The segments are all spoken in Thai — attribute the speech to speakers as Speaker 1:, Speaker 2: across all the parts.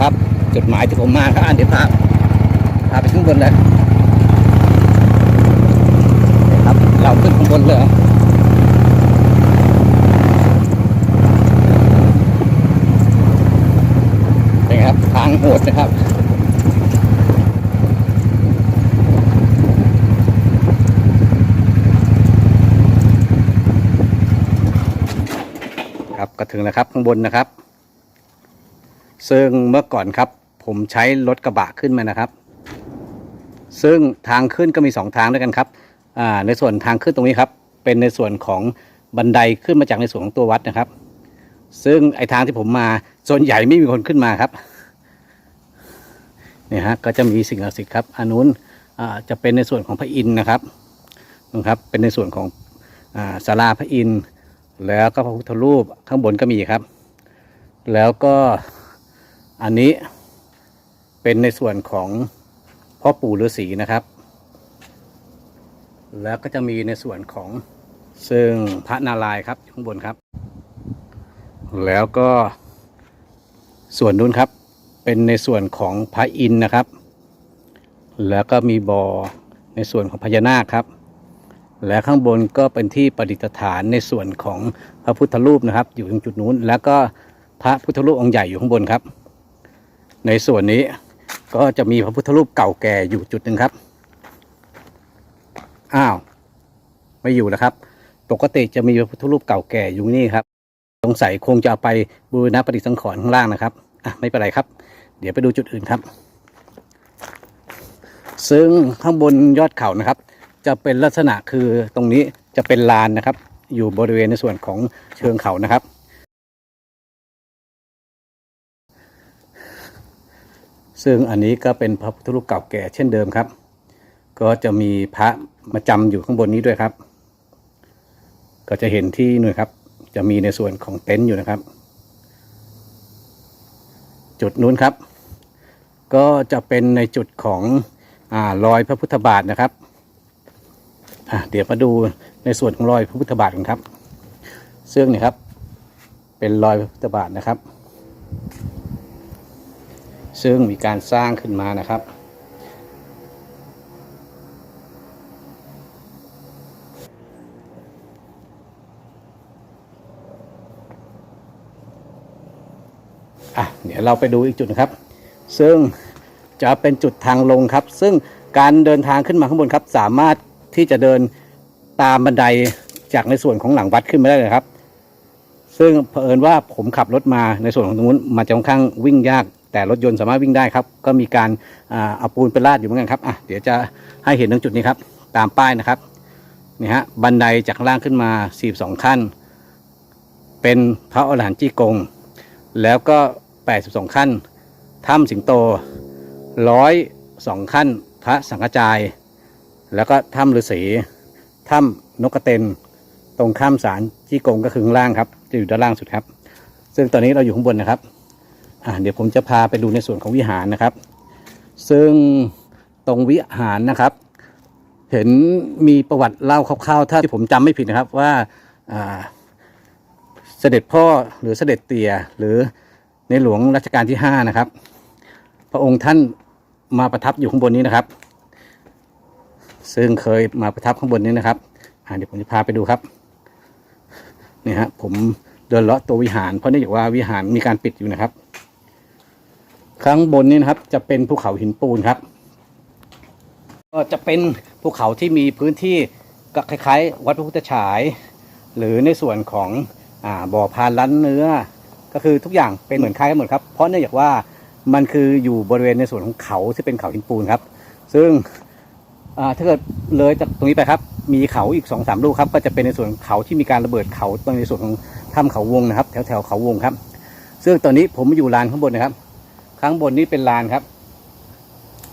Speaker 1: ครับจุดหมายที่ผมมาครับอะเดี๋ยวพาพาไปข้างบนเลยนะครับ เราขึ้นข้างบนเลยเป็นครับทางโหดนะครับครับก็ถึงแล้วครับข้างบนนะครับ ซึ่งเมื่อก่อนครับ ผมใช้รถกระบะขึ้นมานะครับ ซึ่งทางขึ้นก็มีสองทางด้วยกันครับในส่วนทางขึ้นตรงนี้ครับ เป็นในส่วนของบันไดขึ้นมาจากในส่วนของตัววัดนะครับ ซึ่งไอทางที่ผมมาส่วนใหญ่ไม่มีคนขึ้นมาครับเนี่ยฮะก็จะมีสิ่งศักดิ์สิทธิ์ครับอันนู้นจะเป็นในส่วนของพระอินทร์นะครับนะครับเป็นในส่วนของศาลาพระอินทร์แล้วก็พระพุทธรูปข้างบนก็มีครับ แล้วก็ อันนี้เป็นในส่วนของพ่อปู่ฤาษีนะครับ แล้วก็จะมีในส่วนของซึ่งพระนารายครับข้างบนครับ แล้วก็ส่วนนู้นครับเป็นในส่วนของพระอินนะครับ แล้วก็มีบ่อในส่วนของพญานาคครับ และข้างบนก็เป็นที่ประดิษฐานในส่วนของพระพุทธรูปนะครับ อยู่ตรงจุดนู้น แล้วก็พระพุทธรูปองค์ใหญ่อยู่ข้างบนครับ ในส่วนนี้ก็จะมีพระพุทธรูปเก่าแก่อยู่จุดหนึ่งครับ อ้าว ไม่อยู่แล้วครับ ปกติจะมีพระพุทธรูปเก่าแก่อยู่นี่ครับ สงสัยคงจะเอาไปบูรณะประดิสังขรณ์ข้างล่างนะครับ อะไม่เป็นไรครับ เดี๋ยวไปดูจุดอื่นครับ ซึ่งข้างบนยอดเขานะครับ จะเป็นลักษณะคือตรงนี้จะเป็นลานนะครับ อยู่บริเวณในส่วนของเชิงเขานะครับ ซึ่งอันนี้ก็เป็นพระพุทธรูปเก่าแก่เช่นเดิมครับ ก็จะมีพระมาจำอยู่ข้างบนนี้ด้วยครับ ก็จะเห็นที่นู่นครับ จะมีในส่วนของเต็นท์อยู่นะครับ จุดนู้นครับ ก็จะเป็นในจุดของอารอยพระพุทธบาทนะครับอะเดี๋ยวมาดูในส่วนของรอยพระพุทธบาทกันครับ ซึ่งเนี่ยครับ เป็นรอยพระพุทธบาทนะครับ ซึ่งมีการสร้างขึ้นมานะครับ อะ เดี๋ยวเราไปดูอีกจุดนะครับ ซึ่งจะเป็นจุดทางลงครับ ซึ่งการเดินทางขึ้นมาข้างบนครับ สามารถที่จะเดินตามบันไดจากในส่วนของหลังวัดขึ้นมาได้เลยครับ ซึ่งเผอิญว่าผมขับรถมาในส่วนของตรงนู้นมันจะค่อนข้างวิ่งยาก แต่รถยนต์สามารถวิ่งได้ครับ ก็มีการเอาปูนไปลาดอยู่เหมือนกันครับอะเดี๋ยวจะให้เห็นตรงจุดนี้ครับ ตามป้ายนะครับนี่ฮะบันไดจากล่างขึ้นมา 42 ขั้น เป็นพระอรหันต์จี้กง แล้วก็ 82 ขั้นถ้ำสิงโต 102 ขั้น พระสังฆจาย แล้วก็ถ้ำฤาษีถ้ำนกกระเต็นตรงข้ามศาลจี้กงก็คือข้างล่างครับ จะอยู่ด้านล่างสุดครับ ซึ่งตอนนี้เราอยู่ข้างบนนะครับ เดี๋ยวผมจะพาไปดูในส่วนของวิหารนะครับ ซึ่งตรงวิหารนะครับ เห็นมีประวัติเล่าคร่าวๆ ถ้าที่ผมจำไม่ผิดนะครับว่าเสด็จพ่อหรือเสด็จเตี่ยหรือในหลวงรัชกาลที่ห้านะครับ พระองค์ท่านมาประทับอยู่ข้างบนนี้นะครับ ซึ่งเคยมาประทับข้างบนนี้นะครับอ่าเดี๋ยวผมจะพาไปดูครับนี่ฮะผมเดินเลาะตัววิหารเพราะเนื่องจากว่าวิหารมีการปิดอยู่นะครับ ข้างบนนี้นะครับจะเป็นภูเขาหินปูนครับ ก็จะเป็นภูเขาที่มีพื้นที่ก็คล้ายๆ วัดพระพุทธฉาย หรือในส่วนของอ่าบ่อพานล้านเนื้อ ก็คือทุกอย่างเป็นเหมือนคล้ายกันหมดครับ เพราะเนื่องจากว่ามันคืออยู่บริเวณในส่วนของเขาที่เป็นเขาหินปูนครับ ซึ่งถ้าเกิดเลยจากตรงนี้ไปครับ มีเขาอีกสองสามลูกครับ ก็จะเป็นในส่วนเขาที่มีการระเบิดเขาตรงในส่วนของถ้ำเขาวงนะครับ แถวแถวเขาวงครับ ซึ่งตอนนี้ผมอยู่ลานข้างบนนะครับ ข้างบนนี้เป็นลานครับ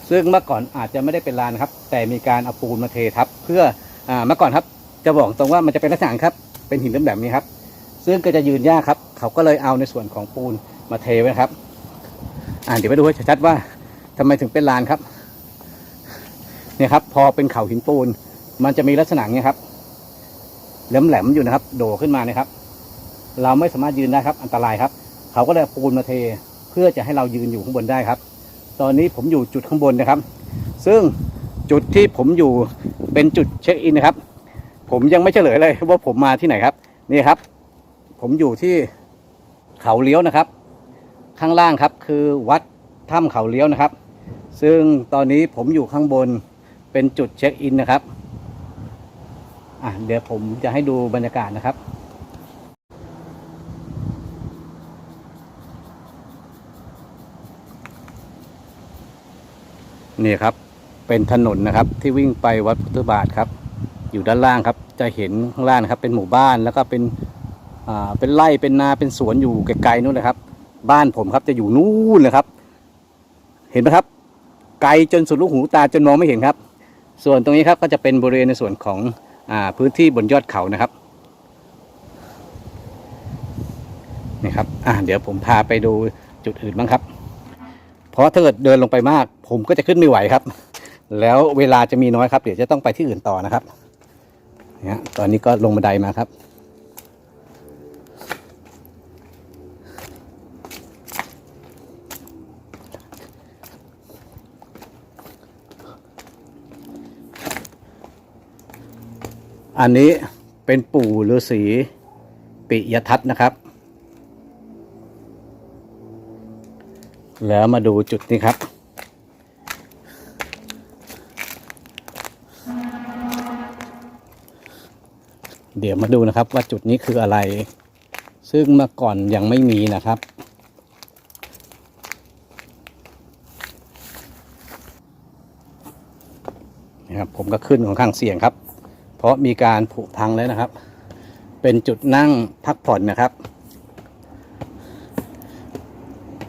Speaker 1: ซึ่งเมื่อก่อนอาจจะไม่ได้เป็นลานครับ แต่มีการเอาปูนมาเททับ เพื่ออ่าเมื่อก่อนครับ จะบอกตรงว่ามันจะเป็นลักษณะครับ เป็นหินแบบนี้ครับ ซึ่งก็จะยืนยากครับ เขาก็เลยเอาในส่วนของปูนมาเทไว้ครับ อ่าเดี๋ยวไปดูให้ชัดๆว่าทำไมถึงเป็นลานครับ เนี่ยครับ พอเป็นเขาหินปูน มันจะมีลักษณะนี้ครับแหลมๆอยู่นะครับ โดขึ้นมานะครับ เราไม่สามารถยืนได้ครับ อันตรายครับ เขาก็เลยปูนมาเท พื่อจะให้เรายืนอยู่ข้างบนได้ครับ ตอนนี้ผมอยู่จุดข้างบนนะครับ ซึ่งจุดที่ผมอยู่เป็นจุดเช็คอินนะครับ ผมยังไม่เฉลยเลยว่าผมมาที่ไหนครับ นี่ครับ ผมอยู่ที่เขาเลี้ยวนะครับ ข้างล่างครับคือวัดถ้ำเขาเลี้ยวนะครับ ซึ่งตอนนี้ผมอยู่ข้างบนเป็นจุดเช็คอินนะครับอะเดี๋ยวผมจะให้ดูบรรยากาศนะครับ นี่ครับ เป็นถนนนะครับที่วิ่งไปวัดพุทธบาทครับ อยู่ด้านล่างครับ จะเห็นข้างล่างนะครับ เป็นหมู่บ้านแล้วก็เป็นอ่าเป็นไร่เป็นนาเป็นสวนอยู่ไกลๆนู่นนะครับ บ้านผมครับจะอยู่นู่นเลยครับ เห็นไหมครับ ไกลจนสุดลูกหูตาจนมองไม่เห็นครับ ส่วนตรงนี้ครับก็จะเป็นบริเวณในส่วนของอาพื้นที่บนยอดเขานะครับนี่ครับอ่าเดี๋ยวผมพาไปดูจุดอื่นบ้างครับ เพราะถ้าเกิดเดินลงไปมาก ผมก็จะขึ้นไม่ไหวครับ แล้วเวลาจะมีน้อยครับ เดี๋ยวจะต้องไปที่อื่นต่อนะครับเนี่ยตอนนี้ก็ลงบันไดมาครับ อันนี้เป็นปู่ฤาษีปิยทัศน์นะครับ แล้วมาดูจุดนี้ครับ เดี๋ยวมาดูนะครับว่าจุดนี้คืออะไร ซึ่งเมื่อก่อนยังไม่มีนะครับ นะครับ ผมก็ขึ้นของข้างเสี่ยงครับ เพราะมีการผุพังแล้วนะครับ เป็นจุดนั่งพักผ่อนนะครับ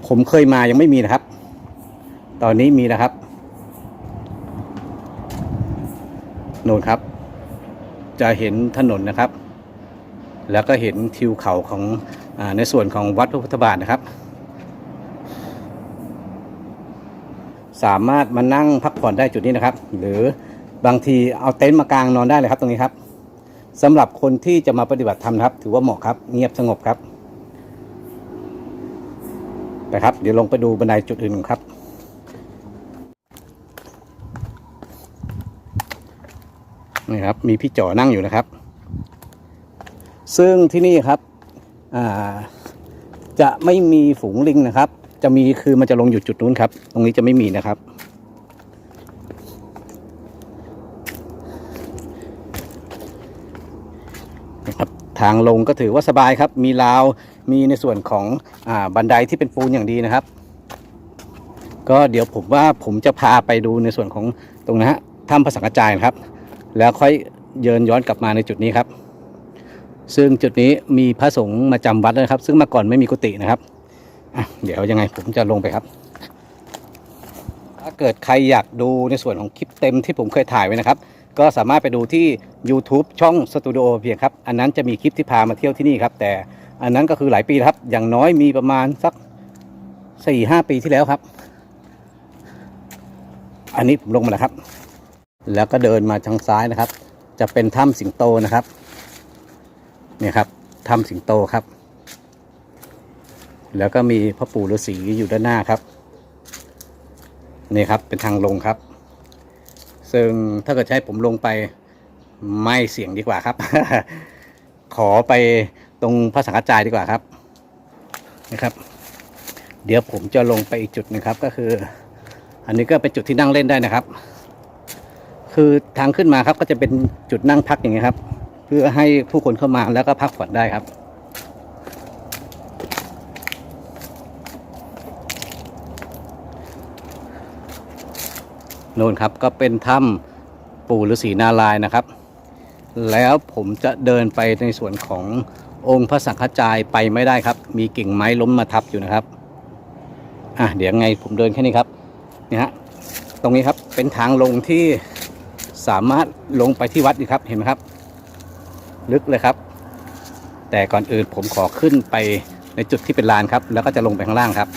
Speaker 1: ผมเคยมายังไม่มีนะครับ ตอนนี้มีนะครับโน่นครับ จะเห็นถนนนะครับ แล้วก็เห็นทิวเขาของอในส่วนของวัดพระพุทธบาทนะครับ สามารถมานั่งพักผ่อนได้จุดนี้นะครับ หรือบางทีเอาเต็นท์มากางนอนได้เลยครับตรงนี้ครับสำหรับคนที่จะมาปฏิบัติธรรมครับ ถือว่าเหมาะครับ เงียบสงบครับ ไปครับ เดี๋ยวลงไปดูบันไดจุดอื่นครับ นี่ครับ มีพี่จ่อนั่งอยู่นะครับ ซึ่งที่นี่ครับจะไม่มีฝูงลิงนะครับ จะมีคือมันจะลงอยู่จุดนู้นครับ ตรงนี้จะไม่มีนะครับ นะครับ ทางลงก็ถือว่าสบายครับ มีราวมีในส่วนของอบันไดที่เป็นปูนอย่างดีนะครับ ก็เดี๋ยวผมว่าผมจะพาไปดูในส่วนของตรงนะฮะถ้ำพระสังกระจายนะครับ แล้วค่อยเยินย้อนกลับมาในจุดนี้ครับ ซึ่งจุดนี้มีพระสงฆ์มาจำวัดด้วยนะครับ ซึ่งมื่อก่อนไม่มีกุฏินะครับเดี๋ยวยังไงผมจะลงไปครับ ถ้าเกิดใครอยากดูในส่วนของคลิปเต็มที่ผมเคยถ่ายไว้นะครับ ก็สามารถไปดูที่ YouTube ช่องสตูดิโอเพียงครับ อันนั้นจะมีคลิปที่พามาเที่ยวที่นี่ครับ แต่อันนั้นก็คือหลายปีครับ อย่างน้อยมีประมาณสักสี่ห้าปีที่แล้วครับ อันนี้ผมลงมาแล้วครับ แล้วก็เดินมาทางซ้ายนะครับ จะเป็นถ้ำสิงโตนะครับ เนี่ยครับถ้ำสิงโตครับ แล้วก็มีพ่อปู่ฤาษีอยู่ด้านหน้าครับ นี่ครับเป็นทางลงครับ ซึ่งถ้าเกิดให้ผมลงไป ไม่เสี่ยงดีกว่าครับ ขอไปตรงพระสังฆจายดีกว่าครับนะครับ เดี๋ยวผมจะลงไปอีกจุดหนึงครับก็คือ อันนี้ก็เป็นจุดที่นั่งเล่นได้นะครับ คือทางขึ้นมาครับก็จะเป็นจุดนั่งพักอย่างเงี้ยครับ เพื่อให้ผู้คนเข้ามาแล้วก็พักผ่อนได้ครับโน่นครับก็เป็นถ้ำปู่ฤาษีนารายนะครับ แล้วผมจะเดินไปในส่วนขององค์พระสังฆจายไปไม่ได้ครับ มีกิ่งไม้ล้มมาทับอยู่นะครับอะเดี๋ยวไงผมเดินแค่นี้ครับนี่ฮะตรงนี้ครับเป็นทางลงที่สามารถลงไปที่วัดดีครับเห็นไหมครับ ลึกเลยครับ แต่ก่อนอื่นผมขอขึ้นไปในจุดที่เป็นลานครับ แล้วก็จะลงไปข้างล่างครับ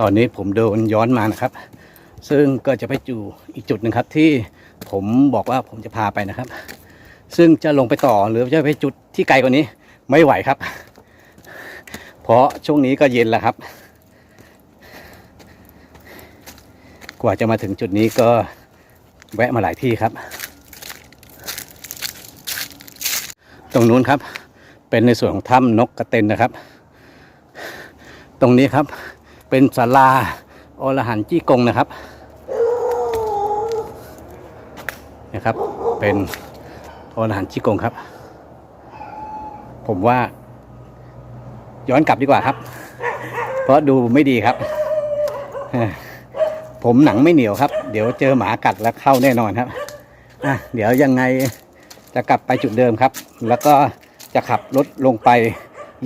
Speaker 1: ตอนนี้ผมเดินย้อนมานะครับ ซึ่งก็จะไปอยู่อีกจุดหนึ่งครับที่ผมบอกว่าผมจะพาไปนะครับ ซึ่งจะลงไปต่อหรือจะไปจุดที่ไกลกว่านี้ไม่ไหวครับ เพราะช่วงนี้ก็เย็นแล้วครับ กว่าจะมาถึงจุดนี้ก็แวะมาหลายที่ครับ ตรงนู้นครับ เป็นในส่วนของถ้ำนกกระเต็นนะครับ ตรงนี้ครับเป็นศาลาอรหันต์จี้กงนะครับ นะครับ เป็นอรหันต์จี้กงครับ ผมว่า ย้อนกลับดีกว่าครับ เพราะดูไม่ดีครับ ผมหนังไม่เหนียวครับ เดี๋ยวเจอหมากัดแล้วเข้าแน่นอนครับอะเดี๋ยวยังไงจะกลับไปจุดเดิมครับ แล้วก็จะขับรถลงไป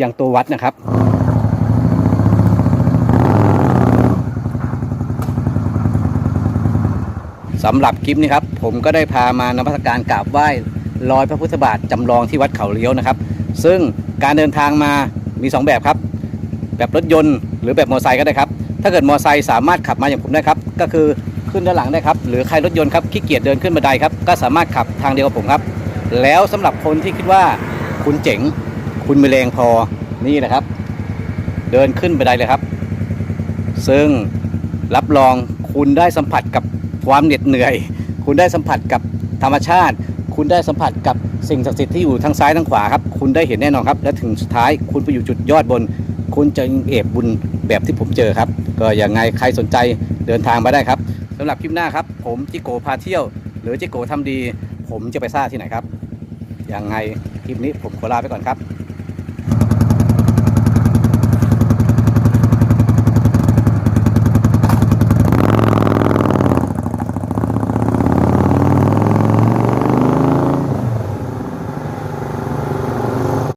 Speaker 1: ยังตัววัดนะครับ สำหรับคลิปนี้ครับ ผมก็ได้พามานมัสการกราบไหว้รอยพระพุทธบาทจำลองที่วัดเขาเลี้ยวนะครับ ซึ่งการเดินทางมามี 2 แบบครับ แบบรถยนต์หรือแบบมอเตอร์ไซค์ก็ได้ครับ ถ้าเกิดมอเตอร์ไซค์สามารถขับมาอย่างผมได้ครับ ก็คือขึ้นด้านหลังได้ครับ หรือใครรถยนต์ครับขี้เกียจเดินขึ้นบันไดครับ ก็สามารถขับทางเดียวกับผมครับ แล้วสำหรับคนที่คิดว่าคุณเจ๋ง คุณมีแรงพอนี่นะครับ เดินขึ้นบันไดเลยครับ ซึ่งรับรองคุณได้สัมผัสกับ ความเหน็ดเหนื่อย คุณได้สัมผัสกับธรรมชาติ คุณได้สัมผัสกับสิ่งศักดิ์สิทธิ์ที่อยู่ทางซ้ายทางขวาครับ คุณได้เห็นแน่นอนครับ และถึงสุดท้ายคุณไปอยู่จุดยอดบน คุณจะเอบบุญแบบที่ผมเจอครับ ก็อยังไงใครสนใจเดินทางมาได้ครับสำหรับคลิปหน้าครับ ผมจิโกพาเที่ยว หรือจิโกทำดี ผมจะไปซ่าที่ไหนครับ อยังไงคลิปนี้ผมขอลาไปก่อนครับ